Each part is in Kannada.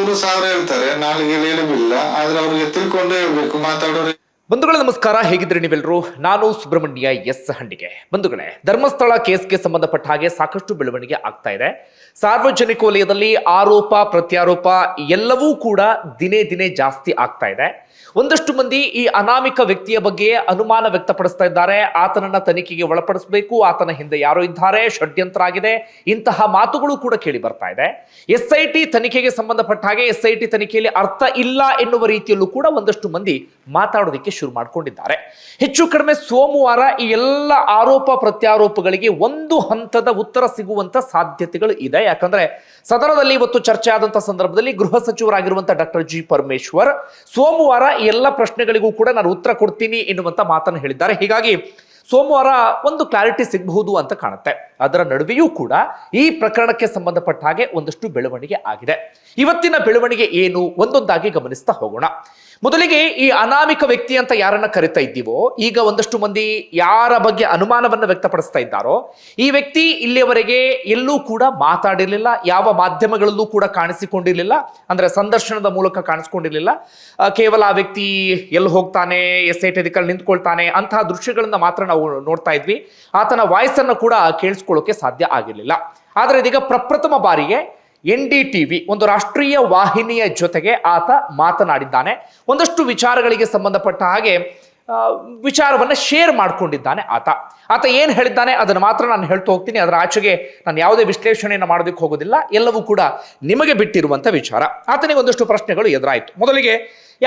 ನೂರು ಸಾವಿರ ಹೇಳ್ತಾರೆ, ನಾಳೆ ಆದ್ರೆ ಅವ್ರಿಗೆ ತಿಳ್ಕೊಂಡೇ ಹೇಳ್ಬೇಕು ಮಾತಾಡೋರು. ಬಂಧುಗಳೇ, ನಮಸ್ಕಾರ. ಹೇಗಿದ್ರೆ ನೀವೆಲ್ಲರೂ? ನಾನು ಸುಬ್ರಹ್ಮಣ್ಯ ಎಸ್ ಹಂಡಿಗೆ. ಬಂಧುಗಳೇ, ಧರ್ಮಸ್ಥಳ ಕೇಸ್ಗೆ ಸಂಬಂಧಪಟ್ಟ ಹಾಗೆ ಸಾಕಷ್ಟು ಬೆಳವಣಿಗೆ ಆಗ್ತಾ ಇದೆ. ಸಾರ್ವಜನಿಕ ವಲಯದಲ್ಲಿ ಆರೋಪ, ಪ್ರತ್ಯಾರೋಪ ಎಲ್ಲವೂ ಕೂಡ ದಿನೇ ದಿನೇ ಜಾಸ್ತಿ ಆಗ್ತಾ ಇದೆ. ಒಂದಷ್ಟು ಮಂದಿ ಈ ಅನಾಮಿಕ ವ್ಯಕ್ತಿಯ ಬಗ್ಗೆ ಅನುಮಾನ ವ್ಯಕ್ತಪಡಿಸ್ತಾ ಇದ್ದಾರೆ. ಆತನನ್ನ ತನಿಖೆಗೆ ಒಳಪಡಿಸಬೇಕು. ಆತನ ಹಿಂದೆ ಯಾರೋ ಇದ್ದಾರೆ. ಷಡ್ಯಂತ್ರ ಆಗಿದೆ ಇಂತಹ ಮಾತುಗಳು ಕೂಡ ಕೇಳಿ ಬರ್ತಾ ಇದೆ. ಎಸ್ ತನಿಖೆಗೆ ಸಂಬಂಧಪಟ್ಟ ಹಾಗೆ ಎಸ್ ಐ ಟಿ ತನಿಖೆಯಲ್ಲಿ ಅರ್ಥ ಇಲ್ಲ ಎನ್ನುವ ರೀತಿಯಲ್ಲೂ ಕೂಡ ಒಂದಷ್ಟು ಮಂದಿ ಮಾತಾಡೋದಕ್ಕೆ ಶುರು ಮಾಡಿಕೊಂಡಿದ್ದಾರೆ. ಹೆಚ್ಚು ಕಡಿಮೆ ಸೋಮವಾರ ಈ ಎಲ್ಲ ಆರೋಪ ಪ್ರತ್ಯಾರೋಪಗಳಿಗೆ ಒಂದು ಹಂತದ ಉತ್ತರ ಸಿಗುವಂತ ಸಾಧ್ಯತೆಗಳು ಇದೆ. ಯಾಕಂದ್ರೆ ಸದನದಲ್ಲಿ ಇವತ್ತು ಚರ್ಚೆ ಆದಂತಹ ಸಂದರ್ಭದಲ್ಲಿ ಗೃಹ ಸಚಿವರಾಗಿರುವಂತಹ ಡಾಕ್ಟರ್ ಜಿ ಪರಮೇಶ್ವರ್ ಸೋಮವಾರ ಎಲ್ಲ ಪ್ರಶ್ನೆಗಳಿಗೂ ಕೂಡ ನಾನು ಉತ್ತರ ಕೊಡ್ತೀನಿ ಎನ್ನುವಂತ ಮಾತನ್ನು ಹೇಳಿದ್ದಾರೆ. ಹೀಗಾಗಿ ಸೋಮವಾರ ಒಂದು ಕ್ಲಾರಿಟಿ ಸಿಗಬಹುದು ಅಂತ ಕಾಣುತ್ತೆ. ಅದರ ನಡುವೆಯೂ ಕೂಡ ಈ ಪ್ರಕರಣಕ್ಕೆ ಸಂಬಂಧಪಟ್ಟ ಹಾಗೆ ಒಂದಷ್ಟು ಬೆಳವಣಿಗೆ ಆಗಿದೆ. ಇವತ್ತಿನ ಬೆಳವಣಿಗೆ ಏನು ಒಂದೊಂದಾಗಿ ಗಮನಿಸ್ತಾ ಹೋಗೋಣ. ಮೊದಲಿಗೆ ಈ ಅನಾಮಿಕ ವ್ಯಕ್ತಿ ಅಂತ ಯಾರನ್ನ ಕರಿತಾ ಇದ್ದೀವೋ, ಈಗ ಒಂದಷ್ಟು ಮಂದಿ ಯಾರ ಬಗ್ಗೆ ಅನುಮಾನವನ್ನು ವ್ಯಕ್ತಪಡಿಸ್ತಾ ಇದ್ದಾರೋ, ಈ ವ್ಯಕ್ತಿ ಇಲ್ಲಿಯವರೆಗೆ ಎಲ್ಲೂ ಕೂಡ ಮಾತಾಡಿರಲಿಲ್ಲ, ಯಾವ ಮಾಧ್ಯಮಗಳಲ್ಲೂ ಕೂಡ ಕಾಣಿಸಿಕೊಂಡಿರಲಿಲ್ಲ, ಅಂದ್ರೆ ಸಂದರ್ಶನದ ಮೂಲಕ ಕಾಣಿಸ್ಕೊಂಡಿರಲಿಲ್ಲ. ಕೇವಲ ಆ ವ್ಯಕ್ತಿ ಎಲ್ಲಿ ಹೋಗ್ತಾನೆ, ಎಸ್ ಐ ಟಿ ನಿಂತ್ಕೊಳ್ತಾನೆ ಅಂತಹ ದೃಶ್ಯಗಳನ್ನ ಮಾತ್ರ ನಾವು ನೋಡ್ತಾ ಇದ್ವಿ. ಆತನ ವಾಯ್ಸ್ ಅನ್ನು ಕೂಡ ಕೇಳಿಸ್ಕೊಳ್ಳೋಕೆ ಸಾಧ್ಯ ಆಗಿರಲಿಲ್ಲ. ಆದರೆ ಇದೀಗ ಪ್ರಪ್ರಥಮ ಬಾರಿಗೆ ಎನ್ ಡಿ ಟಿ ವಿ ಒಂದು ರಾಷ್ಟ್ರೀಯ ವಾಹಿನಿಯ ಜೊತೆಗೆ ಆತ ಮಾತನಾಡಿದ್ದಾನೆ. ಒಂದಷ್ಟು ವಿಚಾರಗಳಿಗೆ ಸಂಬಂಧಪಟ್ಟ ಹಾಗೆ ವಿಚಾರವನ್ನು ಶೇರ್ ಮಾಡಿಕೊಂಡಿದ್ದಾನೆ ಆತ. ಆತ ಏನು ಹೇಳಿದ್ದಾನೆ ಅದನ್ನು ಮಾತ್ರ ನಾನು ಹೇಳ್ತಾ ಹೋಗ್ತೀನಿ. ಅದರ ಆಚೆಗೆ ನಾನು ಯಾವುದೇ ವಿಶ್ಲೇಷಣೆಯನ್ನು ಮಾಡೋದಕ್ಕೆ ಹೋಗೋದಿಲ್ಲ. ಎಲ್ಲವೂ ಕೂಡ ನಿಮಗೆ ಬಿಟ್ಟಿರುವಂಥ ವಿಚಾರ. ಆತನಿಗೆ ಒಂದಷ್ಟು ಪ್ರಶ್ನೆಗಳು ಎದುರಾಯಿತು. ಮೊದಲಿಗೆ,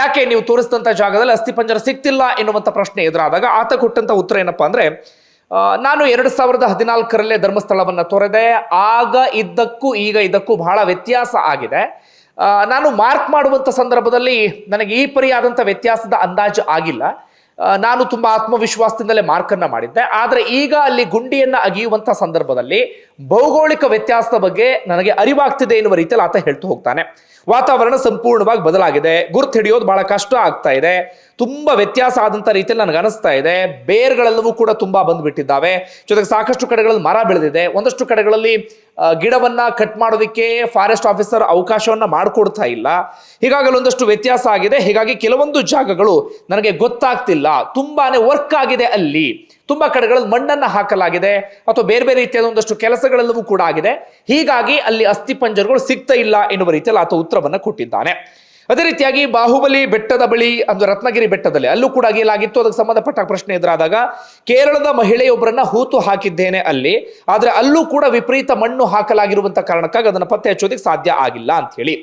ಯಾಕೆ ನೀವು ತೋರಿಸಿದಂಥ ಜಾಗದಲ್ಲಿ ಅಸ್ಥಿಪಂಜರ ಸಿಗ್ತಿಲ್ಲ ಎನ್ನುವಂಥ ಪ್ರಶ್ನೆ ಎದುರಾದಾಗ ಆತ ಕೊಟ್ಟಂಥ ಉತ್ತರ ಏನಪ್ಪಾ ಅಂದ್ರೆ ನಾನು ಎರಡು ಸಾವಿರದ ಹದಿನಾಲ್ಕರಲ್ಲೇ ಧರ್ಮಸ್ಥಳವನ್ನು ತೊರೆದೆ, ಆಗ ಇದ್ದಕ್ಕೂ ಈಗ ಇದಕ್ಕೂ ಬಹಳ ವ್ಯತ್ಯಾಸ ಆಗಿದೆ. ನಾನು ಮಾರ್ಕ್ ಮಾಡುವಂಥ ಸಂದರ್ಭದಲ್ಲಿ ನನಗೆ ಈ ಪರಿಯಾದಂಥ ವ್ಯತ್ಯಾಸದ ಅಂದಾಜು ಆಗಿಲ್ಲ. ನಾನು ತುಂಬ ಆತ್ಮವಿಶ್ವಾಸದಿಂದಲೇ ಮಾರ್ಕನ್ನು ಮಾಡಿದ್ದೆ. ಆದರೆ ಈಗ ಅಲ್ಲಿ ಗುಂಡಿಯನ್ನು ಅಗಿಯುವಂಥ ಸಂದರ್ಭದಲ್ಲಿ ಭೌಗೋಳಿಕ ವ್ಯತ್ಯಾಸದ ಬಗ್ಗೆ ನನಗೆ ಅರಿವಾಗ್ತಿದೆ ಎನ್ನುವ ರೀತಿಯಲ್ಲಿ ಆತ ಹೇಳ್ತು ಹೋಗ್ತಾನೆ. ವಾತಾವರಣ ಸಂಪೂರ್ಣವಾಗಿ ಬದಲಾಗಿದೆ. ಗುರ್ತು ಹಿಡಿಯೋದು ಬಹಳ ಕಷ್ಟ ಆಗ್ತಾ ಇದೆ. ತುಂಬಾ ವ್ಯತ್ಯಾಸ ಆದಂತ ರೀತಿಯಲ್ಲಿ ನನಗೆ ಅನಿಸ್ತಾ ಇದೆ. ಬೇರ್ಗಳೆಲ್ಲವೂ ಕೂಡ ತುಂಬಾ ಬಂದ್ಬಿಟ್ಟಿದ್ದಾವೆ. ಜೊತೆಗೆ ಸಾಕಷ್ಟು ಕಡೆಗಳಲ್ಲಿ ಮರ ಬೆಳೆದಿದೆ. ಒಂದಷ್ಟು ಕಡೆಗಳಲ್ಲಿ ಗಿಡವನ್ನ ಕಟ್ ಮಾಡೋದಕ್ಕೆ ಫಾರೆಸ್ಟ್ ಆಫೀಸರ್ ಅವಕಾಶವನ್ನ ಮಾಡಿಕೊಡ್ತಾ ಇಲ್ಲ. ಹೀಗಾಗಿ ಒಂದಷ್ಟು ವ್ಯತ್ಯಾಸ ಆಗಿದೆ. ಹೀಗಾಗಿ ಕೆಲವೊಂದು ಜಾಗಗಳು ನನಗೆ ಗೊತ್ತಾಗ್ತಿಲ್ಲ. ತುಂಬಾನೇ ವರ್ಕ್ ಆಗಿದೆ ಅಲ್ಲಿ. ತುಂಬಾ ಕಡೆಗಳಲ್ಲಿ ಮಣ್ಣನ್ನ ಹಾಕಲಾಗಿದೆ. ಅಥವಾ ಬೇರೆ ಬೇರೆ ರೀತಿಯಾದ ಒಂದಷ್ಟು ಕೆಲಸಗಳೆಲ್ಲವೂ ಕೂಡ ಆಗಿದೆ. ಹೀಗಾಗಿ ಅಲ್ಲಿ ಅಸ್ಥಿಪಂಜರಗಳು ಸಿಗ್ತಾ ಇಲ್ಲ ಎನ್ನುವ ರೀತಿಯಲ್ಲಿ ಆತ ಉತ್ತರವನ್ನು ಕೊಟ್ಟಿದ್ದಾನೆ. ಅದೇ ರೀತಿಯಾಗಿ ಬಾಹುಬಲಿ ಬೆಟ್ಟದ ಬಳಿ ಅಂದ್ರೆ ರತ್ನಗಿರಿ ಬೆಟ್ಟದಲ್ಲಿ ಅಲ್ಲೂ ಕೂಡ ಏನಾಗಿತ್ತು ಅದಕ್ಕೆ ಸಂಬಂಧಪಟ್ಟ ಪ್ರಶ್ನೆ ಎದುರಾದಾಗ, ಕೇರಳದ ಮಹಿಳೆಯೊಬ್ಬರನ್ನ ಹೂತು ಹಾಕಿದ್ದೇನೆ ಅಲ್ಲಿ, ಆದ್ರೆ ಅಲ್ಲೂ ಕೂಡ ವಿಪರೀತ ಮಣ್ಣು ಹಾಕಲಾಗಿರುವಂತ ಕಾರಣಕ್ಕಾಗಿ ಅದನ್ನ ಪತ್ತೆ ಹಚ್ಚೋದಕ್ಕೆ ಸಾಧ್ಯ ಆಗಿಲ್ಲ ಅಂತ ಹೇಳಿ.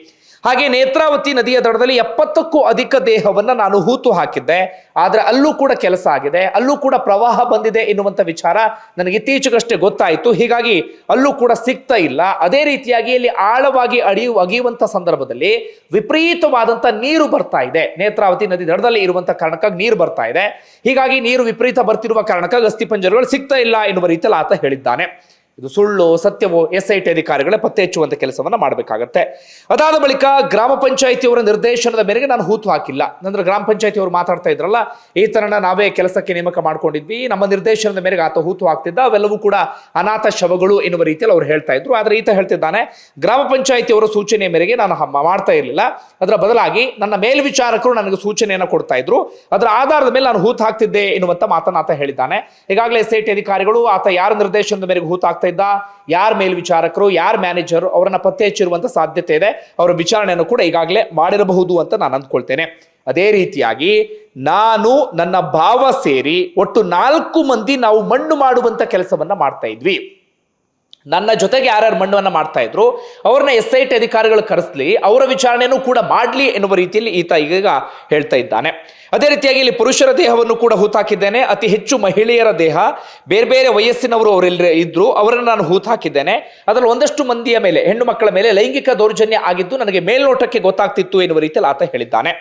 ಹಾಗೆ ನೇತ್ರಾವತಿ ನದಿಯ ದಡದಲ್ಲಿ ಎಪ್ಪತ್ತಕ್ಕೂ ಅಧಿಕ ದೇಹವನ್ನ ನಾನು ಹೂತು ಹಾಕಿದ್ದೆ. ಆದ್ರೆ ಅಲ್ಲೂ ಕೂಡ ಕೆಲಸ ಆಗಿದೆ. ಅಲ್ಲೂ ಕೂಡ ಪ್ರವಾಹ ಬಂದಿದೆ ಎನ್ನುವಂಥ ವಿಚಾರ ನನಗೆ ಇತ್ತೀಚೆಗಷ್ಟೇ ಗೊತ್ತಾಯಿತು. ಹೀಗಾಗಿ ಅಲ್ಲೂ ಕೂಡ ಸಿಗ್ತಾ ಇಲ್ಲ. ಅದೇ ರೀತಿಯಾಗಿ ಇಲ್ಲಿ ಆಳವಾಗಿ ಅಡಿಯು, ಅಗಿಯುವಂತ ಸಂದರ್ಭದಲ್ಲಿ ವಿಪರೀತವಾದಂತ ನೀರು ಬರ್ತಾ ಇದೆ. ನೇತ್ರಾವತಿ ನದಿ ದಡದಲ್ಲಿ ಇರುವಂತ ಕಾರಣಕ್ಕಾಗಿ ನೀರು ಬರ್ತಾ ಇದೆ. ಹೀಗಾಗಿ ನೀರು ವಿಪರೀತ ಬರ್ತಿರುವ ಕಾರಣಕ್ಕಾಗಿ ಅಸ್ಥಿಪಂಜರಗಳು ಸಿಗ್ತಾ ಇಲ್ಲ ಎನ್ನುವ ರೀತಿಯಲ್ಲಿ ಆತ ಹೇಳಿದ್ದಾನೆ. ಇದು ಸುಳ್ಳು, ಸತ್ಯವೋ ಎಸ್ ಐ ಟಿ ಅಧಿಕಾರಿಗಳೇ ಪತ್ತೆ ಹಚ್ಚುವಂತ ಕೆಲಸವನ್ನ ಮಾಡಬೇಕಾಗತ್ತೆ. ಅದಾದ ಬಳಿಕ ಗ್ರಾಮ ಪಂಚಾಯಿತಿಯವರ ನಿರ್ದೇಶನದ ಮೇರೆಗೆ ನಾನು ಹೂತು ಹಾಕಿಲ್ಲ. ಅಂದ್ರೆ ಗ್ರಾಮ ಪಂಚಾಯಿತಿಯವರು ಮಾತಾಡ್ತಾ ಇದ್ರಲ್ಲ, ಈ ತರನ ನಾವೇ ಕೆಲಸಕ್ಕೆ ನೇಮಕ ಮಾಡ್ಕೊಂಡಿದ್ವಿ, ನಮ್ಮ ನಿರ್ದೇಶನದ ಮೇರೆಗೆ ಆತ ಹೂತು ಹಾಕ್ತಿದ್ದ, ಅವೆಲ್ಲವೂ ಕೂಡ ಅನಾಥ ಶವಗಳು ಎನ್ನುವ ರೀತಿಯಲ್ಲಿ ಅವ್ರು ಹೇಳ್ತಾ ಇದ್ರು. ಆದ್ರೆ ಈತ ಹೇಳ್ತಿದ್ದಾನೆ, ಗ್ರಾಮ ಪಂಚಾಯಿತಿಯವರ ಸೂಚನೆ ಮೇರೆಗೆ ನಾನು ಮಾಡ್ತಾ ಇರಲಿಲ್ಲ. ಅದರ ಬದಲಾಗಿ ನನ್ನ ಮೇಲ್ವಿಚಾರಕರು ನನಗೆ ಸೂಚನೆಯನ್ನು ಕೊಡ್ತಾ ಇದ್ರು. ಅದರ ಆಧಾರದ ಮೇಲೆ ನಾನು ಹೂತು ಹಾಕ್ತಿದ್ದೆ ಎನ್ನುವಂತ ಮಾತನ್ನ ಆತ ಹೇಳಿದ್ದಾನೆ. ಈಗಾಗಲೇ ಎಸ್ ಐ ಟಿ ಅಧಿಕಾರಿಗಳು ಆತ ಯಾರ ನಿರ್ದೇಶನದ ಮೇರೆಗೆ ಹೂತು ಹಾಕ್ತಾ ಇದ್ದ ಯಾರ ಮೇಲ್ವಿಚಾರಕರು, ಯಾರ ಮ್ಯಾನೇಜರ್ ಅವರನ್ನ ಪತ್ತೆ ಹಚ್ಚಿರುವಂತ ಸಾಧ್ಯತೆ ಇದೆ. ಅವರ ವಿಚಾರಣೆಯನ್ನು ಕೂಡ ಈಗಾಗಲೇ ಮಾಡಿರಬಹುದು ಅಂತ ನಾನು ಅಂದ್ಕೊಳ್ತೇನೆ. ಅದೇ ರೀತಿಯಾಗಿ ನಾನು, ನನ್ನ ಭಾವ ಸೇರಿ ಒಟ್ಟು ನಾಲ್ಕು ಮಂದಿ ನಾವು ಮಣ್ಣು ಮಾಡುವಂತ ಕೆಲಸವನ್ನ ಮಾಡ್ತಾ ಇದ್ವಿ. ನನ್ನ ಜೊತೆಗೆ ಯಾರ್ಯಾರು ಮಣ್ಣುವನ್ನ ಮಾಡ್ತಾ ಇದ್ರು, ಅವ್ರನ್ನ ಎಸ್ ಐ ಟಿ ಅಧಿಕಾರಿಗಳು ಕರೆಸ್ಲಿ, ಅವರ ವಿಚಾರಣೆನೂ ಕೂಡ ಮಾಡಲಿ ಎನ್ನುವ ರೀತಿಯಲ್ಲಿ ಈತ ಈಗ ಹೇಳ್ತಾ ಇದ್ದಾನೆ. ಅದೇ ರೀತಿಯಾಗಿ ಇಲ್ಲಿ ಪುರುಷರ ದೇಹವನ್ನು ಕೂಡ ಹೂತಾಕಿದ್ದೇನೆ, ಅತಿ ಹೆಚ್ಚು ಮಹಿಳೆಯರ ದೇಹ, ಬೇರೆ ಬೇರೆ ವಯಸ್ಸಿನವರು ಅವರೆಲ್ಲ ಇದ್ರು, ಅವರನ್ನು ನಾನು ಹೂತಾಕಿದ್ದೇನೆ. ಅದರಲ್ಲಿ ಒಂದಷ್ಟು ಮಂದಿಯ ಮೇಲೆ, ಹೆಣ್ಣು ಮಕ್ಕಳ ಮೇಲೆ ಲೈಂಗಿಕ ದೌರ್ಜನ್ಯ ಆಗಿದ್ದು ನನಗೆ ಮೇಲ್ನೋಟಕ್ಕೆ ಗೊತ್ತಾಗ್ತಿತ್ತು ಎನ್ನುವ ರೀತಿಯಲ್ಲಿ ಆತ ಹೇಳಿದ್ದಾನೆ.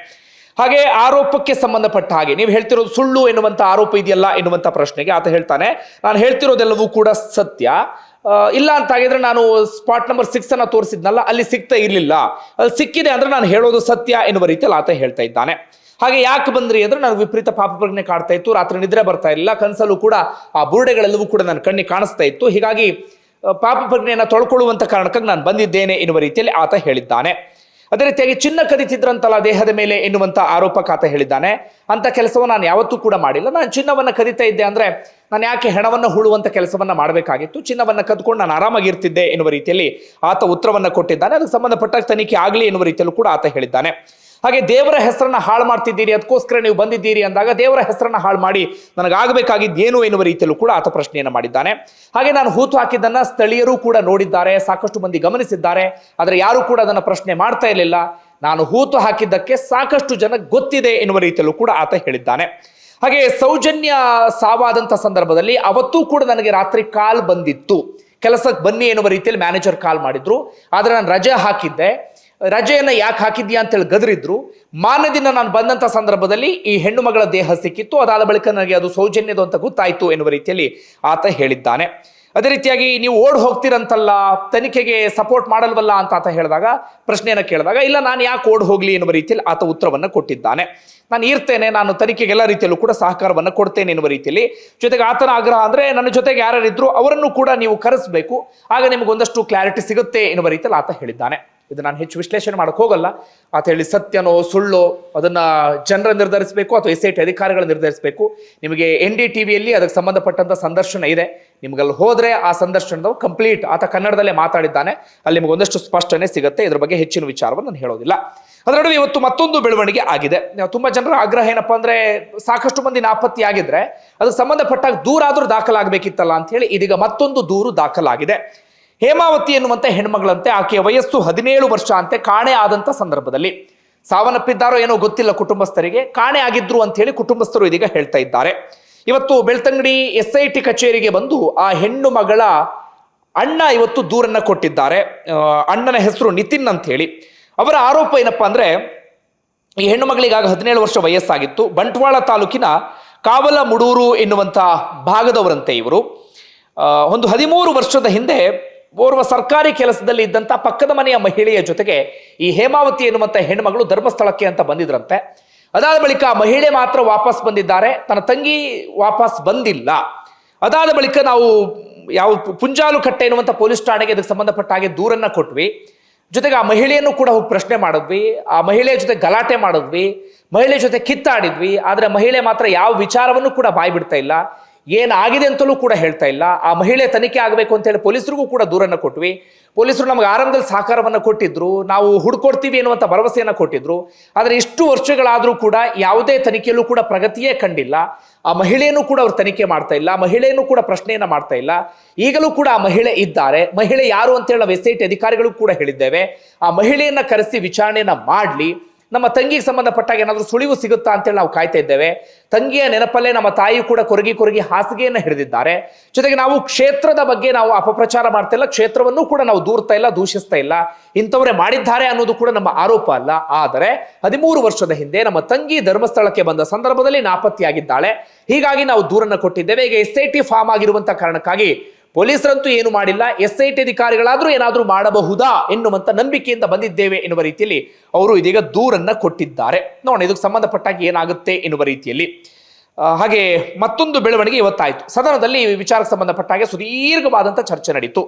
ಹಾಗೆ ಆರೋಪಕ್ಕೆ ಸಂಬಂಧಪಟ್ಟ ಹಾಗೆ, ನೀವು ಹೇಳ್ತಿರೋದು ಸುಳ್ಳು ಎನ್ನುವಂಥ ಆರೋಪ ಇದೆಯಲ್ಲ ಎನ್ನುವಂಥ ಪ್ರಶ್ನೆಗೆ ಆತ ಹೇಳ್ತಾನೆ. ನಾನು ಹೇಳ್ತಿರೋದೆಲ್ಲವೂ ಕೂಡ ಸತ್ಯ. ಇಲ್ಲ ಅಂತ ಆಗಿದ್ರೆ ನಾನು ಸ್ಪಾಟ್ ನಂಬರ್ ಸಿಕ್ಸ್ ಅನ್ನ ತೋರಿಸಿದ್ನಲ್ಲ, ಅಲ್ಲಿ ಸಿಗ್ತಾ ಇರಲಿಲ್ಲ. ಅಲ್ಲಿ ಸಿಕ್ಕಿದೆ ಅಂದ್ರೆ ನಾನು ಹೇಳೋದು ಸತ್ಯ ಎನ್ನುವ ರೀತಿಯಲ್ಲಿ ಆತ ಹೇಳ್ತಾ ಇದ್ದಾನೆ. ಹಾಗೆ ಯಾಕೆ ಬಂದ್ರಿ ಅಂದ್ರೆ ನಾನು ವಿಪರೀತ ಪಾಪ ಪ್ರಜ್ಞೆ ಕಾಡ್ತಾ ಇತ್ತು, ರಾತ್ರಿ ನಿದ್ರೆ ಬರ್ತಾ ಇರಲಿಲ್ಲ, ಕನಸಲ್ಲೂ ಕೂಡ ಆ ಬುರುಡೆಗಳೆಲ್ಲವೂ ಕೂಡ ನನ್ನ ಕಣ್ಣಿಗೆ ಕಾಣಿಸ್ತಾ ಇತ್ತು. ಹೀಗಾಗಿ ಪಾಪ ಪ್ರಜ್ಞೆಯನ್ನು ತೊಳ್ಕೊಳ್ಳುವಂತ ಕಾರಣಕ್ಕಾಗಿ ನಾನು ಬಂದಿದ್ದೇನೆ ಎನ್ನುವ ರೀತಿಯಲ್ಲಿ ಆತ ಹೇಳಿದ್ದಾನೆ. ಅದೇ ರೀತಿಯಾಗಿ ಚಿನ್ನ ಕದಿತಿದ್ರಂತಲ್ಲ ದೇಹದ ಮೇಲೆ ಎನ್ನುವಂತ ಆರೋಪ ಆತ ಹೇಳಿದ್ದಾನೆ. ಅಂತ ಕೆಲಸವನ್ನು ನಾನು ಯಾವತ್ತೂ ಕೂಡ ಮಾಡಿಲ್ಲ. ನಾನು ಚಿನ್ನವನ್ನು ಕದಿತಾ ಇದ್ದೆ ಅಂದ್ರೆ ನಾನು ಯಾಕೆ ಹೆಣವನ್ನು ಹೂಳುವಂತ ಕೆಲಸವನ್ನ ಮಾಡಬೇಕಾಗಿತ್ತು? ಚಿನ್ನವನ್ನು ಕದ್ಕೊಂಡು ನಾನು ಆರಾಮಾಗಿರ್ತಿದ್ದೆ ಎನ್ನುವ ರೀತಿಯಲ್ಲಿ ಆತ ಉತ್ತರವನ್ನು ಕೊಟ್ಟಿದ್ದಾನೆ. ಅದಕ್ಕೆ ಸಂಬಂಧಪಟ್ಟ ತನಿಖೆ ಆಗಲಿ ಎನ್ನುವ ರೀತಿಯಲ್ಲೂ ಕೂಡ ಆತ ಹೇಳಿದ್ದಾನೆ. ಹಾಗೆ ದೇವರ ಹೆಸರನ್ನ ಹಾಳು ಮಾಡ್ತಿದ್ದೀರಿ, ಅದಕ್ಕೋಸ್ಕರ ನೀವು ಬಂದಿದ್ದೀರಿ ಅಂದಾಗ ದೇವರ ಹೆಸರನ್ನ ಹಾಳು ಮಾಡಿ ನನಗಾಗಬೇಕಾಗಿದ್ದೇನು ಎನ್ನುವ ರೀತಿಯಲ್ಲೂ ಕೂಡ ಆತ ಪ್ರಶ್ನೆಯನ್ನು ಮಾಡಿದ್ದಾನೆ. ಹಾಗೆ ನಾನು ಹೂತು ಹಾಕಿದ್ದನ್ನ ಸ್ಥಳೀಯರು ಕೂಡ ನೋಡಿದ್ದಾರೆ, ಸಾಕಷ್ಟು ಮಂದಿ ಗಮನಿಸಿದ್ದಾರೆ, ಆದರೆ ಯಾರು ಕೂಡ ಅದನ್ನ ಪ್ರಶ್ನೆ ಮಾಡ್ತಾ ಇರಲಿಲ್ಲ. ನಾನು ಹೂತು ಹಾಕಿದ್ದಕ್ಕೆ ಸಾಕಷ್ಟು ಜನ ಗೊತ್ತಿದೆ ಎನ್ನುವ ರೀತಿಯಲ್ಲೂ ಕೂಡ ಆತ ಹೇಳಿದ್ದಾನೆ. ಹಾಗೆ ಸೌಜನ್ಯ ಸಾವಾದಂಥ ಸಂದರ್ಭದಲ್ಲಿ ಅವತ್ತೂ ಕೂಡ ನನಗೆ ರಾತ್ರಿ ಕಾಲ್ ಬಂದಿತ್ತು. ಕೆಲಸಕ್ಕೆ ಬನ್ನಿ ಎನ್ನುವ ರೀತಿಯಲ್ಲಿ ಮ್ಯಾನೇಜರ್ ಕಾಲ್ ಮಾಡಿದ್ರು. ಆದರೆ ನಾನು ರಜೆ ಹಾಕಿದ್ದೆ. ರಜೆಯನ್ನ ಯಾಕೆ ಹಾಕಿದ್ಯಾ ಅಂತೇಳಿ ಗದರಿದ್ರು. ಮಾನದಿನ ನಾನು ಬಂದಂಥ ಸಂದರ್ಭದಲ್ಲಿ ಈ ಹೆಣ್ಣು ಮಗಳ ದೇಹ ಸಿಕ್ಕಿತ್ತು. ಅದಾದ ಬಳಿಕ ನನಗೆ ಅದು ಸೌಜನ್ಯದು ಅಂತ ಗೊತ್ತಾಯಿತು ಎನ್ನುವ ರೀತಿಯಲ್ಲಿ ಆತ ಹೇಳಿದ್ದಾನೆ. ಅದೇ ರೀತಿಯಾಗಿ ನೀವು ಓಡ್ ಹೋಗ್ತೀರಂತಲ್ಲ, ತನಿಖೆಗೆ ಸಪೋರ್ಟ್ ಮಾಡಲ್ವಲ್ಲ ಅಂತ ಆತ ಹೇಳಿದಾಗ, ಪ್ರಶ್ನೆಯನ್ನು ಕೇಳಿದಾಗ, ಇಲ್ಲ ನಾನು ಯಾಕೆ ಓಡ್ ಹೋಗ್ಲಿ ಎನ್ನುವ ರೀತಿಯಲ್ಲಿ ಆತ ಉತ್ತರವನ್ನು ಕೊಟ್ಟಿದ್ದಾನೆ. ನಾನು ಇರ್ತೇನೆ, ನಾನು ತನಿಖೆಗೆ ಎಲ್ಲ ರೀತಿಯಲ್ಲೂ ಕೂಡ ಸಹಕಾರವನ್ನು ಕೊಡ್ತೇನೆ ಎನ್ನುವ ರೀತಿಯಲ್ಲಿ ಜೊತೆಗೆ ಆತನ ಆಗ್ರಹ ಅಂದರೆ ನನ್ನ ಜೊತೆಗೆ ಯಾರ್ಯಾರಿದ್ರು ಅವರನ್ನು ಕೂಡ ನೀವು ಕರೆಸಬೇಕು. ಆಗ ನಿಮಗೊಂದಷ್ಟು ಕ್ಲಾರಿಟಿ ಸಿಗುತ್ತೆ ಎನ್ನುವ ರೀತಿಯಲ್ಲಿ ಆತ ಹೇಳಿದ್ದಾನೆ. ಇದು ನಾನು ಹೆಚ್ಚು ವಿಶ್ಲೇಷಣೆ ಮಾಡೋಕೆ ಹೋಗಲ್ಲ. ಅಂತ ಹೇಳಿ ಸತ್ಯನೋ, ಸುಳ್ಳೋ, ಅದನ್ನು ಜನರ ನಿರ್ಧರಿಸಬೇಕು ಅಥವಾ ಎಸ್ ಐ ಟಿ ಅಧಿಕಾರಿಗಳು ನಿರ್ಧರಿಸಬೇಕು. ನಿಮಗೆ ಎನ್ ಡಿ ಟಿ ವಿಯಲ್ಲಿ ಅದಕ್ಕೆ ಸಂಬಂಧಪಟ್ಟಂಥ ಸಂದರ್ಶನ ಇದೆ. ನಿಮ್ಗಲ್ಲಿ ಹೋದರೆ ಆ ಸಂದರ್ಶನದ ಕಂಪ್ಲೀಟ್. ಆತ ಕನ್ನಡದಲ್ಲೇ ಮಾತಾಡಿದ್ದಾನೆ. ಅಲ್ಲಿ ನಿಮಗೆ ಒಂದಷ್ಟು ಸ್ಪಷ್ಟನೆ ಸಿಗುತ್ತೆ. ಇದ್ರ ಬಗ್ಗೆ ಹೆಚ್ಚಿನ ವಿಚಾರವನ್ನು ನಾನು ಹೇಳೋದಿಲ್ಲ. ಅದರ ನಡುವೆ ಇವತ್ತು ಮತ್ತೊಂದು ಬೆಳವಣಿಗೆ ಆಗಿದೆ. ತುಂಬ ಜನರ ಆಗ್ರಹ ಏನಪ್ಪ ಅಂದರೆ ಸಾಕಷ್ಟು ಮಂದಿ ನಾಪತ್ತಿ ಆಗಿದ್ರೆ ಅದಕ್ಕೆ ಸಂಬಂಧಪಟ್ಟಾಗ ದೂರಾದರೂ ದಾಖಲಾಗಬೇಕಿತ್ತಲ್ಲ ಅಂತ ಹೇಳಿ ಇದೀಗ ಮತ್ತೊಂದು ದೂರು ದಾಖಲಾಗಿದೆ. ಹೇಮಾವತಿ ಎನ್ನುವಂತ ಹೆಣ್ಮಗಳಂತೆ ಆಕೆಯ ವಯಸ್ಸು ಹದಿನೇಳು ವರ್ಷ ಅಂತೆ ಕಾಣೆ ಆದಂತ ಸಂದರ್ಭದಲ್ಲಿ. ಸಾವನ್ನಪ್ಪಿದ್ದಾರೋ ಏನೋ ಗೊತ್ತಿಲ್ಲ ಕುಟುಂಬಸ್ಥರಿಗೆ. ಕಾಣೆ ಆಗಿದ್ರು ಅಂತ ಹೇಳಿ ಕುಟುಂಬಸ್ಥರು ಇದೀಗ ಹೇಳ್ತಾ ಇದ್ದಾರೆ. ಇವತ್ತು ಬೆಳ್ತಂಗಡಿ ಎಸ್ ಐ ಟಿ ಕಚೇರಿಗೆ ಬಂದು ಆ ಹೆಣ್ಣು ಮಗಳ ಅಣ್ಣ ಇವತ್ತು ದೂರನ್ನ ಕೊಟ್ಟಿದ್ದಾರೆ. ಅಣ್ಣನ ಹೆಸರು ನಿತಿನ್ ಅಂತ ಹೇಳಿ ಅವರ ಆರೋಪ ಏನಪ್ಪಾ ಅಂದ್ರೆ, ಈ ಹೆಣ್ಣು ಮಗಳಿಗಾಗ ಹದಿನೇಳು ವರ್ಷ ವಯಸ್ಸಾಗಿತ್ತು. ಬಂಟ್ವಾಳ ತಾಲೂಕಿನ ಕಾವಲ ಮುಡೂರು ಎನ್ನುವಂಥ ಭಾಗದವರಂತೆ ಇವರು. ಒಂದು ಹದಿಮೂರು ವರ್ಷದ ಹಿಂದೆ ಓರ್ವ ಸರ್ಕಾರಿ ಕೆಲಸದಲ್ಲಿ ಇದ್ದಂಥ ಪಕ್ಕದ ಮನೆಯ ಮಹಿಳೆಯ ಜೊತೆಗೆ ಈ ಹೇಮಾವತಿ ಎನ್ನುವಂಥ ಹೆಣ್ಮಗಳು ಧರ್ಮಸ್ಥಳಕ್ಕೆ ಅಂತ ಬಂದಿದ್ರಂತೆ. ಅದಾದ ಬಳಿಕ ಮಹಿಳೆ ಮಾತ್ರ ವಾಪಸ್ ಬಂದಿದ್ದಾರೆ. ತನ್ನ ತಂಗಿ ವಾಪಸ್ ಬಂದಿಲ್ಲ. ಅದಾದ ಬಳಿಕ ನಾವು ಯಾವ ಪುಂಜಾಲು ಕಟ್ಟೆ ಎನ್ನುವಂಥ ಪೊಲೀಸ್ ಠಾಣೆಗೆ ಇದಕ್ಕೆ ಸಂಬಂಧಪಟ್ಟ ಹಾಗೆ ದೂರನ್ನ ಕೊಟ್ವಿ. ಜೊತೆಗೆ ಆ ಮಹಿಳೆಯನ್ನು ಕೂಡ ಹೋಗಿ ಪ್ರಶ್ನೆ ಮಾಡಿದ್ವಿ. ಆ ಮಹಿಳೆಯ ಜೊತೆ ಗಲಾಟೆ ಮಾಡಿದ್ವಿ. ಮಹಿಳೆ ಜೊತೆ ಕಿತ್ತಾಡಿದ್ವಿ. ಆದರೆ ಮಹಿಳೆ ಮಾತ್ರ ಯಾವ ವಿಚಾರವನ್ನು ಕೂಡ ಬಾಯ್ಬಿಡ್ತಾ ಇಲ್ಲ. ಏನಾಗಿದೆ ಅಂತಲೂ ಕೂಡ ಹೇಳ್ತಾ ಇಲ್ಲ. ಆ ಮಹಿಳೆ ತನಿಖೆ ಆಗಬೇಕು ಅಂತ ಹೇಳಿ ಪೊಲೀಸರಿಗೂ ಕೂಡ ದೂರನ್ನು ಕೊಟ್ವಿ. ಪೊಲೀಸರು ನಮಗೆ ಆರಂಭದಲ್ಲಿ ಸಹಕಾರವನ್ನು ಕೊಟ್ಟಿದ್ರು. ನಾವು ಹುಡ್ಕೊಡ್ತೀವಿ ಎನ್ನುವಂಥ ಭರವಸೆಯನ್ನು ಕೊಟ್ಟಿದ್ರು. ಆದರೆ ಇಷ್ಟು ವರ್ಷಗಳಾದರೂ ಕೂಡ ಯಾವುದೇ ತನಿಖೆಯಲ್ಲೂ ಕೂಡ ಪ್ರಗತಿಯೇ ಕಂಡಿಲ್ಲ. ಆ ಮಹಿಳೆಯನ್ನು ಕೂಡ ಅವ್ರು ತನಿಖೆ ಮಾಡ್ತಾ ಇಲ್ಲ. ಮಹಿಳೆಯನ್ನು ಕೂಡ ಪ್ರಶ್ನೆಯನ್ನು ಮಾಡ್ತಾ ಇಲ್ಲ. ಈಗಲೂ ಕೂಡ ಆ ಮಹಿಳೆ ಇದ್ದಾರೆ. ಮಹಿಳೆ ಯಾರು ಅಂತ ಹೇಳಿ ನಾವು ಎಸ್ ಅಧಿಕಾರಿಗಳು ಕೂಡ ಹೇಳಿದ್ದೇವೆ. ಆ ಮಹಿಳೆಯನ್ನು ಕರೆಸಿ ವಿಚಾರಣೆಯನ್ನು ಮಾಡಲಿ. ನಮ್ಮ ತಂಗಿಗೆ ಸಂಬಂಧಪಟ್ಟಾಗ ಏನಾದರೂ ಸುಳಿವು ಸಿಗುತ್ತಾ ಅಂತೇಳಿ ನಾವು ಕಾಯ್ತಾ ಇದ್ದೇವೆ. ತಂಗಿಯ ನೆನಪಲ್ಲೇ ನಮ್ಮ ತಾಯಿ ಕೂಡ ಕೊರಗಿ ಕೊರಗಿ ಹಾಸಿಗೆಯನ್ನು ಹಿಡಿದಿದ್ದಾರೆ. ಜೊತೆಗೆ ನಾವು ಕ್ಷೇತ್ರದ ಬಗ್ಗೆ ನಾವು ಅಪಪ್ರಚಾರ ಮಾಡ್ತಾ ಇಲ್ಲ, ಕ್ಷೇತ್ರವನ್ನು ಕೂಡ ನಾವು ದೂರ್ತಾ ಇಲ್ಲ, ದೂಷಿಸ್ತಾ ಇಲ್ಲ. ಇಂಥವರೇ ಮಾಡಿದ್ದಾರೆ ಅನ್ನೋದು ಕೂಡ ನಮ್ಮ ಆರೋಪ ಅಲ್ಲ. ಆದರೆ ಹದಿಮೂರು ವರ್ಷದ ಹಿಂದೆ ನಮ್ಮ ತಂಗಿ ಧರ್ಮಸ್ಥಳಕ್ಕೆ ಬಂದ ಸಂದರ್ಭದಲ್ಲಿ ನಾಪತ್ತೆಯಾಗಿದ್ದಾಳೆ. ಹೀಗಾಗಿ ನಾವು ದೂರನ್ನು ಕೊಟ್ಟಿದ್ದೇವೆ. ಈಗ ಎಸ್ ಐ ಟಿ ಫಾರ್ಮ್ ಆಗಿರುವಂತ ಕಾರಣಕ್ಕಾಗಿ ಪೊಲೀಸರಂತೂ ಏನು ಮಾಡಿಲ್ಲ, ಎಸ್ ಐ ಟಿ ಅಧಿಕಾರಿಗಳಾದರೂ ಏನಾದರೂ ಮಾಡಬಹುದಾ ಎನ್ನುವಂಥ ನಂಬಿಕೆಯಿಂದ ಬಂದಿದ್ದೇವೆ ಎನ್ನುವ ರೀತಿಯಲ್ಲಿ ಅವರು ಇದೀಗ ದೂರನ್ನ ಕೊಟ್ಟಿದ್ದಾರೆ. ನೋಡೋಣ, ಇದಕ್ಕೆ ಸಂಬಂಧಪಟ್ಟಾಗಿ ಏನಾಗುತ್ತೆ ಎನ್ನುವ ರೀತಿಯಲ್ಲಿ. ಹಾಗೆ ಮತ್ತೊಂದು ಬೆಳವಣಿಗೆ ಇವತ್ತಾಯಿತು. ಸದನದಲ್ಲಿ ಈ ವಿಚಾರಕ್ಕೆ ಸಂಬಂಧಪಟ್ಟಾಗೆ ಸುದೀರ್ಘವಾದಂಥ ಚರ್ಚೆ ನಡೀತು.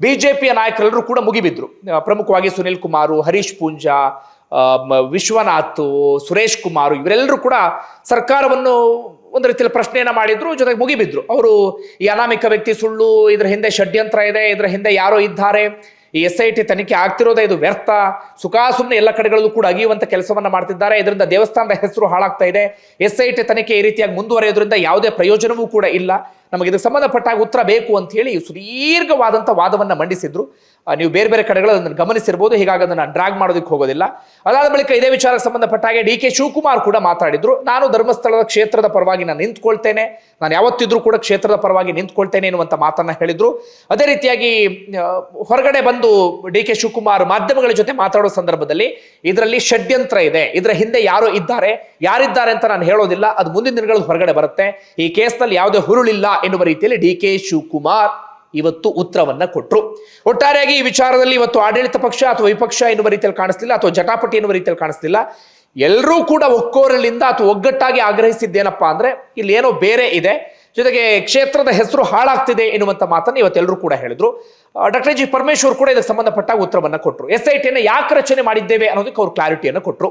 ಬಿಜೆಪಿಯ ನಾಯಕರೆಲ್ಲರೂ ಕೂಡ ಮುಗಿಬಿದ್ರು. ಪ್ರಮುಖವಾಗಿ ಸುನಿಲ್ ಕುಮಾರ್, ಹರೀಶ್ ಪೂಂಜಾ ವಿಶ್ವನಾಥ್, ಸುರೇಶ್ ಕುಮಾರ್ ಇವರೆಲ್ಲರೂ ಕೂಡ ಸರ್ಕಾರವನ್ನು ಒಂದು ರೀತಿಯಲ್ಲಿ ಪ್ರಶ್ನೆಯನ್ನು ಮಾಡಿದ್ರು, ಜೊತೆಗೆ ಮುಗಿಬಿದ್ರು. ಅವರು ಈ ಅನಾಮಿಕ ವ್ಯಕ್ತಿ ಸುಳ್ಳು, ಇದರ ಹಿಂದೆ ಷಡ್ಯಂತ್ರ ಇದೆ, ಇದರ ಹಿಂದೆ ಯಾರೋ ಇದ್ದಾರೆ, ಈ ಎಸ್ ಐ ಟಿ ತನಿಖೆ ಆಗ್ತಿರೋದೇ, ಇದು ವ್ಯರ್ಥ. ಸುಖಾಸುಮ್ಮನೆ ಎಲ್ಲ ಕಡೆಗಳಲ್ಲೂ ಕೂಡ ಅಗಿಯುವಂತ ಕೆಲಸವನ್ನ ಮಾಡ್ತಿದ್ದಾರೆ. ಇದರಿಂದ ದೇವಸ್ಥಾನದ ಹೆಸರು ಹಾಳಾಗ್ತಾ ಇದೆ. ಎಸ್ ಐ ಟಿ ತನಿಖೆ ಈ ರೀತಿಯಾಗಿ ಮುಂದುವರೆಯೋದ್ರಿಂದ ಯಾವುದೇ ಪ್ರಯೋಜನವೂ ಕೂಡ ಇಲ್ಲ. ನಮಗೆ ಇದಕ್ಕೆ ಸಂಬಂಧಪಟ್ಟಾಗ ಉತ್ತರ ಬೇಕು ಅಂತ ಹೇಳಿ ಸುದೀರ್ಘವಾದಂಥ ವಾದವನ್ನ ಮಂಡಿಸಿದ್ರು. ನೀವು ಬೇರೆ ಬೇರೆ ಕಡೆಗಳು ಅದನ್ನು ಗಮನಿಸಿರ್ಬೋದು, ಹೀಗಾಗಿ ಅದನ್ನು ಡ್ರಾಗ್ ಮಾಡೋದಕ್ಕೆ ಹೋಗೋದಿಲ್ಲ. ಅದಾದ ಬಳಿಕ ಇದೇ ವಿಚಾರಕ್ಕೆ ಸಂಬಂಧಪಟ್ಟ ಹಾಗೆ ಡಿ ಕೆ ಶಿವಕುಮಾರ್ ಕೂಡ ಮಾತಾಡಿದ್ರು. ನಾನು ಧರ್ಮಸ್ಥಳದ ಕ್ಷೇತ್ರದ ಪರವಾಗಿ ನಾನು ನಿಂತ್ಕೊಳ್ತೇನೆ. ನಾನು ಯಾವತ್ತಿದ್ರೂ ಕೂಡ ಕ್ಷೇತ್ರದ ಪರವಾಗಿ ನಿಂತ್ಕೊಳ್ತೇನೆ ಎನ್ನುವಂಥ ಮಾತನ್ನ ಹೇಳಿದ್ರು. ಅದೇ ರೀತಿಯಾಗಿ ಹೊರಗಡೆ ಬಂದು ಡಿ ಕೆ ಶಿವಕುಮಾರ್ ಮಾಧ್ಯಮಗಳ ಜೊತೆ ಮಾತಾಡೋ ಸಂದರ್ಭದಲ್ಲಿ ಇದರಲ್ಲಿ ಷಡ್ಯಂತ್ರ ಇದೆ. ಇದರ ಹಿಂದೆ ಯಾರೋ ಇದ್ದಾರೆ. ಯಾರಿದ್ದಾರೆ ಅಂತ ನಾನು ಹೇಳೋದಿಲ್ಲ. ಅದು ಮುಂದಿನ ದಿನಗಳಲ್ಲಿ ಹೊರಗಡೆ ಬರುತ್ತೆ. ಈ ಕೇಸ್ನಲ್ಲಿ ಯಾವುದೇ ಹುರುಳಿಲ್ಲ ಎನ್ನುವ ರೀತಿಯಲ್ಲಿ ಡಿ ಕೆ ಶಿವಕುಮಾರ್ ಇವತ್ತು ಉತ್ತರವನ್ನ ಕೊಟ್ಟರು ಒಟ್ಟಾರೆಯಾಗಿ ಈ ವಿಚಾರದಲ್ಲಿ ಇವತ್ತು ಆಡಳಿತ ಪಕ್ಷ ಅಥವಾ ವಿಪಕ್ಷ ಎನ್ನುವ ರೀತಿಯಲ್ಲಿ ಕಾಣಿಸ್ತಿಲ್ಲ ಅಥವಾ ಜಟಾಪಟಿ ಎನ್ನುವ ರೀತಿಯಲ್ಲಿ ಕಾಣಿಸ್ತಿಲ್ಲ ಎಲ್ಲರೂ ಕೂಡ ಒಕ್ಕೋರಲಿಂದ ಅಥವಾ ಒಗ್ಗಟ್ಟಾಗಿ ಆಗ್ರಹಿಸಿದ್ದೇನಪ್ಪಾ ಅಂದ್ರೆ ಇಲ್ಲಿ ಏನೋ ಬೇರೆ ಇದೆ. ಜೊತೆಗೆ ಕ್ಷೇತ್ರದ ಹೆಸರು ಹಾಳಾಗ್ತಿದೆ ಎನ್ನುವಂತ ಮಾತನ್ನು ಇವತ್ತೆಲ್ಲರೂ ಕೂಡ ಹೇಳಿದ್ರು. ಡಾಕ್ಟರ್ ಜಿ ಪರಮೇಶ್ವರ್ ಕೂಡ ಇದಕ್ಕೆ ಸಂಬಂಧಪಟ್ಟ ಉತ್ತರವನ್ನ ಕೊಟ್ಟರು ಎಸ್ ಐ ಟಿಯನ್ನು ಯಾಕೆ ರಚನೆ ಮಾಡಿದ್ದೇವೆ ಅನ್ನೋದಕ್ಕೆ ಅವರು ಕ್ಲಾರಿಟಿಯನ್ನು ಕೊಟ್ಟರು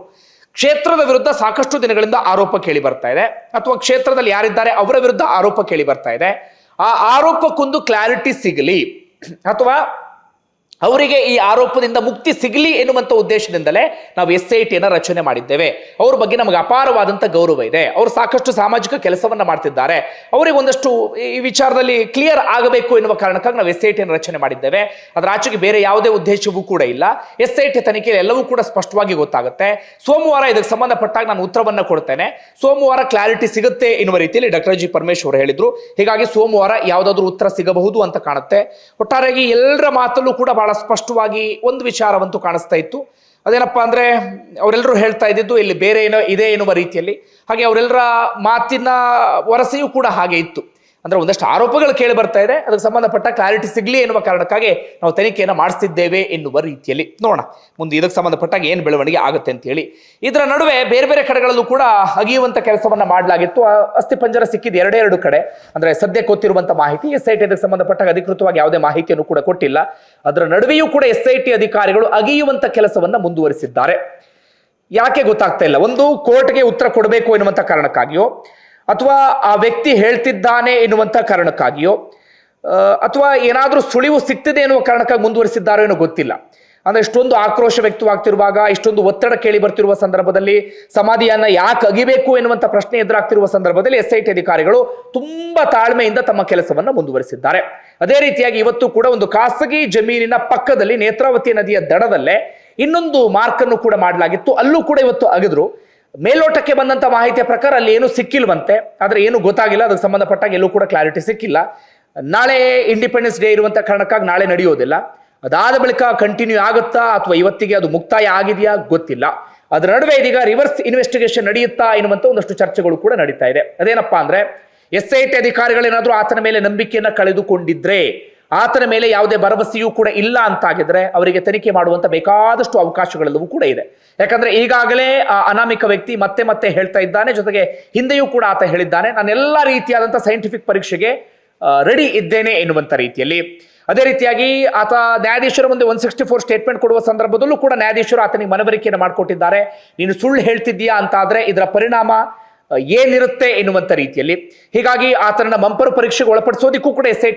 ಕ್ಷೇತ್ರದ ವಿರುದ್ಧ ಸಾಕಷ್ಟು ದಿನಗಳಿಂದ ಆರೋಪ ಕೇಳಿ ಬರ್ತಾ ಇದೆ. ಅಥವಾ ಕ್ಷೇತ್ರದಲ್ಲಿ ಯಾರಿದ್ದಾರೆ ಅವರ ವಿರುದ್ಧ ಆರೋಪ ಕೇಳಿ ಬರ್ತಾ ಇದೆ. ಆ ಆರೋಪಕ್ಕೊಂದು ಕ್ಲಾರಿಟಿ ಸಿಗಲಿ. ಅಥವಾ ಅವರಿಗೆ ಈ ಆರೋಪದಿಂದ ಮುಕ್ತಿ ಸಿಗಲಿ ಎನ್ನುವಂತ ಉದ್ದೇಶದಿಂದಲೇ ನಾವು ಎಸ್ ಐ ಟಿಯನ್ನು ರಚನೆ ಮಾಡಿದ್ದೇವೆ. ಅವ್ರ ಬಗ್ಗೆ ನಮಗೆ ಅಪಾರವಾದಂಥ ಗೌರವ ಇದೆ. ಅವರು ಸಾಕಷ್ಟು ಸಾಮಾಜಿಕ ಕೆಲಸವನ್ನು ಮಾಡ್ತಿದ್ದಾರೆ. ಅವರಿಗೆ ಒಂದಷ್ಟು ಈ ವಿಚಾರದಲ್ಲಿ ಕ್ಲಿಯರ್ ಆಗಬೇಕು ಎನ್ನುವ ಕಾರಣಕ್ಕಾಗಿ ನಾವು ಎಸ್ ಐ ಟಿಯನ್ನು ರಚನೆ ಮಾಡಿದ್ದೇವೆ. ಅದರ ಆಚೆಗೆ ಬೇರೆ ಯಾವುದೇ ಉದ್ದೇಶವೂ ಕೂಡ ಇಲ್ಲ. ಎಸ್ ಐ ಟಿ ತನಿಖೆಯಲ್ಲಿ ಎಲ್ಲವೂ ಕೂಡ ಸ್ಪಷ್ಟವಾಗಿ ಗೊತ್ತಾಗುತ್ತೆ. ಸೋಮವಾರ ಇದಕ್ಕೆ ಸಂಬಂಧಪಟ್ಟಾಗ ನಾನು ಉತ್ತರವನ್ನು ಕೊಡ್ತೇನೆ. ಸೋಮವಾರ ಕ್ಲಾರಿಟಿ ಸಿಗುತ್ತೆ ಎನ್ನುವ ರೀತಿಯಲ್ಲಿ ಡಾಕ್ಟರ್ ಜಿ ಪರಮೇಶ್ವರ್ ಹೇಳಿದ್ರು. ಹೀಗಾಗಿ ಸೋಮವಾರ ಯಾವುದಾದ್ರೂ ಉತ್ತರ ಸಿಗಬಹುದು ಅಂತ ಕಾಣುತ್ತೆ. ಒಟ್ಟಾರೆಯಾಗಿ ಎಲ್ಲರ ಮಾತಲ್ಲೂ ಕೂಡ ಬಹಳ ಸ್ಪಷ್ಟವಾಗಿ ಒಂದು ವಿಚಾರವಂತೂ ಕಾಣಿಸ್ತಾ ಇತ್ತು. ಅದೇನಪ್ಪ ಅಂದರೆ ಅವರೆಲ್ಲರೂ ಹೇಳ್ತಾ ಇದ್ದಿದ್ದು ಇಲ್ಲಿ ಬೇರೆ ಏನೋ ಇದೆ ಎನ್ನುವ ರೀತಿಯಲ್ಲಿ. ಹಾಗೆ ಅವರೆಲ್ಲರ ಮಾತಿನ ವರಸೆಯೂ ಕೂಡ ಹಾಗೆ ಇತ್ತು. ಅಂದ್ರೆ ಒಂದಷ್ಟು ಆರೋಪಗಳು ಕೇಳಿ ಬರ್ತಾ ಇದೆ. ಅದಕ್ಕೆ ಸಂಬಂಧಪಟ್ಟ ಕ್ಲಾರಿಟಿ ಸಿಗ್ಲಿ ಎನ್ನುವ ಕಾರಣಕ್ಕಾಗಿ ನಾವು ತನಿಖೆಯನ್ನು ಮಾಡಿಸ್ತಿದ್ದೇವೆ ಎನ್ನುವ ರೀತಿಯಲ್ಲಿ ನೋಡೋಣ. ಮುಂದೆ ಇದಕ್ಕೆ ಸಂಬಂಧಪಟ್ಟಾಗ ಏನು ಬೆಳವಣಿಗೆ ಆಗುತ್ತೆ ಅಂತ ಹೇಳಿ. ಇದರ ನಡುವೆ ಬೇರೆ ಬೇರೆ ಕಡೆಗಳಲ್ಲೂ ಕೂಡ ಅಗಿಯುವಂತ ಕೆಲಸವನ್ನ ಮಾಡಲಾಗಿತ್ತು. ಅಸ್ಥಿ ಪಂಜರ ಸಿಕ್ಕಿದ ಎರಡೇ ಎರಡು ಕಡೆ. ಅಂದ್ರೆ ಸದ್ಯ ಗೊತ್ತಿರುವಂಥ ಮಾಹಿತಿ ಎಸ್ ಐ ಟಿ ಇದಕ್ಕೆ ಸಂಬಂಧಪಟ್ಟಾಗ ಅಧಿಕೃತವಾಗಿ ಯಾವುದೇ ಮಾಹಿತಿಯನ್ನು ಕೂಡ ಕೊಟ್ಟಿಲ್ಲ. ಅದರ ನಡುವೆಯೂ ಕೂಡ ಎಸ್ ಐ ಟಿ ಅಧಿಕಾರಿಗಳು ಅಗಿಯುವಂತ ಕೆಲಸವನ್ನ ಮುಂದುವರಿಸಿದ್ದಾರೆ. ಯಾಕೆ ಗೊತ್ತಾಗ್ತಾ ಇಲ್ಲ. ಒಂದು ಕೋರ್ಟ್ಗೆ ಉತ್ತರ ಕೊಡಬೇಕು ಎನ್ನುವಂಥ ಕಾರಣಕ್ಕಾಗಿಯೋ ಅಥವಾ ಆ ವ್ಯಕ್ತಿ ಹೇಳ್ತಿದ್ದಾನೆ ಎನ್ನುವಂಥ ಕಾರಣಕ್ಕಾಗಿಯೋ ಅಥವಾ ಏನಾದರೂ ಸುಳಿವು ಸಿಗ್ತಿದೆ ಎನ್ನುವ ಕಾರಣಕ್ಕಾಗಿ ಮುಂದುವರಿಸಿದ್ದಾರೋ ಏನೋ ಗೊತ್ತಿಲ್ಲ. ಅಂದ್ರೆ ಇಷ್ಟೊಂದು ಆಕ್ರೋಶ ವ್ಯಕ್ತವಾಗ್ತಿರುವಾಗ, ಇಷ್ಟೊಂದು ಒತ್ತಡ ಕೇಳಿ ಬರ್ತಿರುವ ಸಂದರ್ಭದಲ್ಲಿ, ಸಮಾಧಿಯನ್ನ ಯಾಕೆ ಅಗಿಬೇಕು ಎನ್ನುವಂತ ಪ್ರಶ್ನೆ ಎದುರಾಗ್ತಿರುವ ಸಂದರ್ಭದಲ್ಲಿ ಎಸ್ ಐ ಟಿ ಅಧಿಕಾರಿಗಳು ತುಂಬಾ ತಾಳ್ಮೆಯಿಂದ ತಮ್ಮ ಕೆಲಸವನ್ನು ಮುಂದುವರಿಸಿದ್ದಾರೆ. ಅದೇ ರೀತಿಯಾಗಿ ಇವತ್ತು ಕೂಡ ಒಂದು ಖಾಸಗಿ ಜಮೀನಿನ ಪಕ್ಕದಲ್ಲಿ ನೇತ್ರಾವತಿ ನದಿಯ ದಡದಲ್ಲೇ ಇನ್ನೊಂದು ಮಾರ್ಕ್ ಅನ್ನು ಕೂಡ ಮಾಡಲಾಗಿತ್ತು. ಅಲ್ಲೂ ಕೂಡ ಇವತ್ತು ಅಗಿದ್ರು. ಮೇಲ್ನೋಟಕ್ಕೆ ಬಂದಂತ ಮಾಹಿತಿಯ ಪ್ರಕಾರ ಅಲ್ಲಿ ಏನು ಸಿಕ್ಕಿಲ್ವಂತೆ, ಆದ್ರೆ ಏನು ಗೊತ್ತಾಗಿಲ್ಲ, ಅದಕ್ಕೆ ಸಂಬಂಧಪಟ್ಟಾಗ ಎಲ್ಲೂ ಕೂಡ ಕ್ಲಾರಿಟಿ ಸಿಕ್ಕಿಲ್ಲ. ನಾಳೆ ಇಂಡಿಪೆಂಡೆನ್ಸ್ ಡೇ ಇರುವಂತ ಕಾರಣಕ್ಕಾಗಿ ನಾಳೆ ನಡೆಯೋದಿಲ್ಲ. ಅದಾದ ಬಳಿಕ ಕಂಟಿನ್ಯೂ ಆಗುತ್ತಾ ಅಥವಾ ಇವತ್ತಿಗೆ ಅದು ಮುಕ್ತಾಯ ಆಗಿದೆಯಾ ಗೊತ್ತಿಲ್ಲ. ಅದರ ನಡುವೆ ಇದೀಗ ರಿವರ್ಸ್ ಇನ್ವೆಸ್ಟಿಗೇಷನ್ ನಡೆಯುತ್ತಾ ಎನ್ನುವಂತ ಒಂದಷ್ಟು ಚರ್ಚೆಗಳು ಕೂಡ ನಡೀತಾ ಇದೆ. ಅದೇನಪ್ಪಾ ಅಂದ್ರೆ ಎಸ್ ಐ ಟಿ ಅಧಿಕಾರಿಗಳೇನಾದ್ರೂ ಆತನ ಮೇಲೆ ನಂಬಿಕೆಯನ್ನ ಕಳೆದುಕೊಂಡಿದ್ರೆ ಆತನ ಮೇಲೆ ಯಾವುದೇ ಭರವಸೆಯೂ ಕೂಡ ಇಲ್ಲ ಅಂತಾಗಿದ್ರೆ ಅವರಿಗೆ ತನಿಖೆ ಮಾಡುವಂತ ಬೇಕಾದಷ್ಟು ಅವಕಾಶಗಳೆಲ್ಲವೂ ಕೂಡ ಇದೆ. ಯಾಕಂದ್ರೆ ಈಗಾಗಲೇ, ಆ, ಅನಾಮಿಕ ವ್ಯಕ್ತಿ ಮತ್ತೆ ಮತ್ತೆ ಹೇಳ್ತಾ ಇದ್ದಾನೆ. ಜೊತೆಗೆ ಹಿಂದೆಯೂ ಕೂಡ ಆತ ಹೇಳಿದ್ದಾನೆ. ನಾನು ಎಲ್ಲ ರೀತಿಯಾದಂತಹ ಸೈಂಟಿಫಿಕ್ ಪರೀಕ್ಷೆಗೆ ರೆಡಿ ಇದ್ದೇನೆ ಎನ್ನುವಂತ ರೀತಿಯಲ್ಲಿ. ಅದೇ ರೀತಿಯಾಗಿ ಆತ ನ್ಯಾಯಾಧೀಶರ ಮುಂದೆ ಒನ್ ಸಿಕ್ಸ್ಟಿ ಫೋರ್ ಸ್ಟೇಟ್ಮೆಂಟ್ ಕೊಡುವ ಸಂದರ್ಭದಲ್ಲೂ ಕೂಡ ನ್ಯಾಯಾಧೀಶರು ಆತನಿಗೆ ಮನವರಿಕೆಯನ್ನು ಮಾಡಿಕೊಟ್ಟಿದ್ದಾರೆ. ನೀನು ಸುಳ್ಳು ಹೇಳ್ತಿದ್ದೀಯಾ ಅಂತ ಆದ್ರೆ ಇದರ ಪರಿಣಾಮ ಏನಿರುತ್ತೆ ಎನ್ನುವಂತ ರೀತಿಯಲ್ಲಿ. ಹೀಗಾಗಿ ಆತನ ಮಂಪರು ಪರೀಕ್ಷೆಗೆ ಒಳಪಡಿಸೋದಕ್ಕೂ ಕೂಡ ಎಸ್ ಐ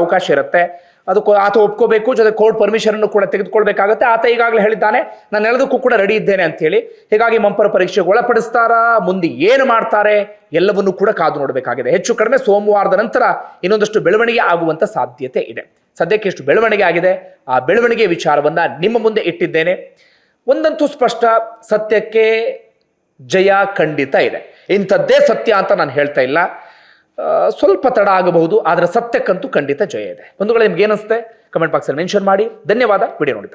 ಅವಕಾಶ ಇರುತ್ತೆ. ಅದಕ್ಕೂ ಆತ ಒಪ್ಕೋಬೇಕು, ಜೊತೆ ಕೋರ್ಟ್ ಪರ್ಮಿಷನ್ ಅನ್ನು ಕೂಡ ತೆಗೆದುಕೊಳ್ಬೇಕಾಗುತ್ತೆ. ಆತ ಈಗಾಗಲೇ ಹೇಳಿದ್ದಾನೆ ನಾನು ಎಲ್ಲದಕ್ಕೂ ಕೂಡ ರೆಡಿ ಇದ್ದೇನೆ ಅಂತ ಹೇಳಿ ಹೀಗಾಗಿ ಮಂಪರ ಪರೀಕ್ಷೆಗೆ ಒಳಪಡಿಸ್ತಾರಾ, ಮುಂದೆ ಏನು ಮಾಡ್ತಾರೆ, ಎಲ್ಲವನ್ನೂ ಕೂಡ ಕಾದು ನೋಡಬೇಕಾಗಿದೆ. ಹೆಚ್ಚು ಕಡಿಮೆ ಸೋಮವಾರದ ನಂತರ ಇನ್ನೊಂದಷ್ಟು ಬೆಳವಣಿಗೆ ಆಗುವಂತ ಸಾಧ್ಯತೆ ಇದೆ. ಸದ್ಯಕ್ಕೆ ಎಷ್ಟು ಬೆಳವಣಿಗೆ ಆಗಿದೆ, ಆ ಬೆಳವಣಿಗೆ ವಿಚಾರವನ್ನ ನಿಮ್ಮ ಮುಂದೆ ಇಟ್ಟಿದ್ದೇನೆ. ಒಂದಂತೂ ಸ್ಪಷ್ಟ, ಸತ್ಯಕ್ಕೆ ಜಯ ಖಂಡಿತ ಇದೆ. ಇಂಥದ್ದೇ ಸತ್ಯ ಅಂತ ನಾನು ಹೇಳ್ತಾ ಇಲ್ಲ. ಸ್ವಲ್ಪ ತಡ ಆಗಬಹುದು, ಆದರೆ ಸತ್ಯಕ್ಕಂತೂ ಖಂಡಿತ ಜಯ ಇದೆ. ಬಂಧುಗಳೇ, ನಿಮ್ಗೆ ಏನಿಸುತ್ತೆ ಕಮೆಂಟ್ ಬಾಕ್ಸಲ್ಲಿ ಮೆನ್ಷನ್ ಮಾಡಿ. ಧನ್ಯವಾದ. ವಿಡಿಯೋ ನೋಡಿದ